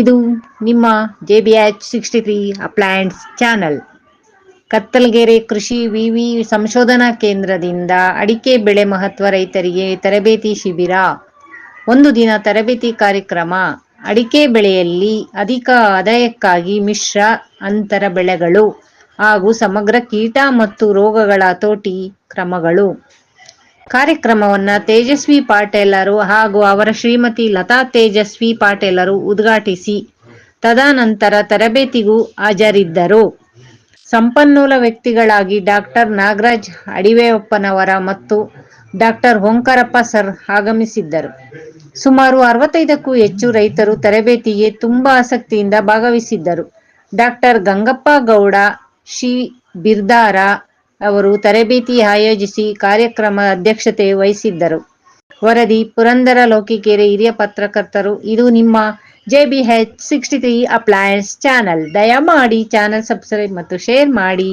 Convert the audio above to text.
ಇದು ನಿಮ್ಮ J B H sixty three appliances channel. Kattalagere ಕೃಷಿ ವಿವಿ ಸಂಶೋಧನಾ ಕೇಂದ್ರದಿಂದ ಅಡಿಕೆ ಬೆಳೆ ಮಹತ್ವ ರೈತರಿಗೆ ತರಬೇತಿ ಶಿಬಿರ. ಒಂದು ದಿನ ತರಬೇತಿ ಕಾರ್ಯಕ್ರಮ. ಅಡಿಕೆ ಬೆಳೆಯಲ್ಲಿ ಅಧಿಕ ಆದಾಯಕ್ಕಾಗಿ ಮಿಶ್ರ ಅಂತರ ಬೆಳೆಗಳು ಹಾಗೂ ಸಮಗ್ರ ಕೀಟ ಮತ್ತು ರೋಗಗಳ ಹತೋಟಿ ಕ್ರಮಗಳು. ಕಾರ್ಯಕ್ರಮವನ್ನ ತೇಜಸ್ವಿ ಪಾಟೇಲರು ಹಾಗೂ ಅವರ ಶ್ರೀಮತಿ ಲತಾ ತೇಜಸ್ವಿ ಪಾಟೇಲರು ಉದ್ಘಾಟಿಸಿ ತದನಂತರ ತರಬೇತಿಗೂ ಹಾಜರಿದ್ದರು. ಸಂಪನ್ಮೂಲ ವ್ಯಕ್ತಿಗಳಾಗಿ ಡಾಕ್ಟರ್ ನಾಗರಾಜ್ ಅಡಿವೆಯಪ್ಪನವರ ಮತ್ತು ಡಾಕ್ಟರ್ ಓಂಕಾರಪ್ಪ ಸರ್ ಆಗಮಿಸಿದ್ದರು. ಸುಮಾರು ಅರವತ್ತೈದಕ್ಕೂ ಹೆಚ್ಚು ರೈತರು ತರಬೇತಿಗೆ ತುಂಬಾ ಆಸಕ್ತಿಯಿಂದ ಭಾಗವಹಿಸಿದ್ದರು. ಡಾಕ್ಟರ್ ಗಂಗಪ್ಪ ಗೌಡ, ಶ್ರೀ ಬಿರ್ದಾರ ಅವರು ತರಬೇತಿ ಆಯೋಜಿಸಿ ಕಾರ್ಯಕ್ರಮ ಅಧ್ಯಕ್ಷತೆ ವಹಿಸಿದ್ದರು. ವರದಿ, ಪುರಂದರ ಲೋಕಿಕೆರೆ ಹಿರಿಯ ಪತ್ರಕರ್ತರು, ಇದು ನಿಮ್ಮ JBH sixty three appliances channel ದಯಮಾಡಿ ಚಾನಲ್ ಸಬ್ಸ್ಕ್ರೈಬ್ ಮತ್ತು ಶೇರ್ ಮಾಡಿ.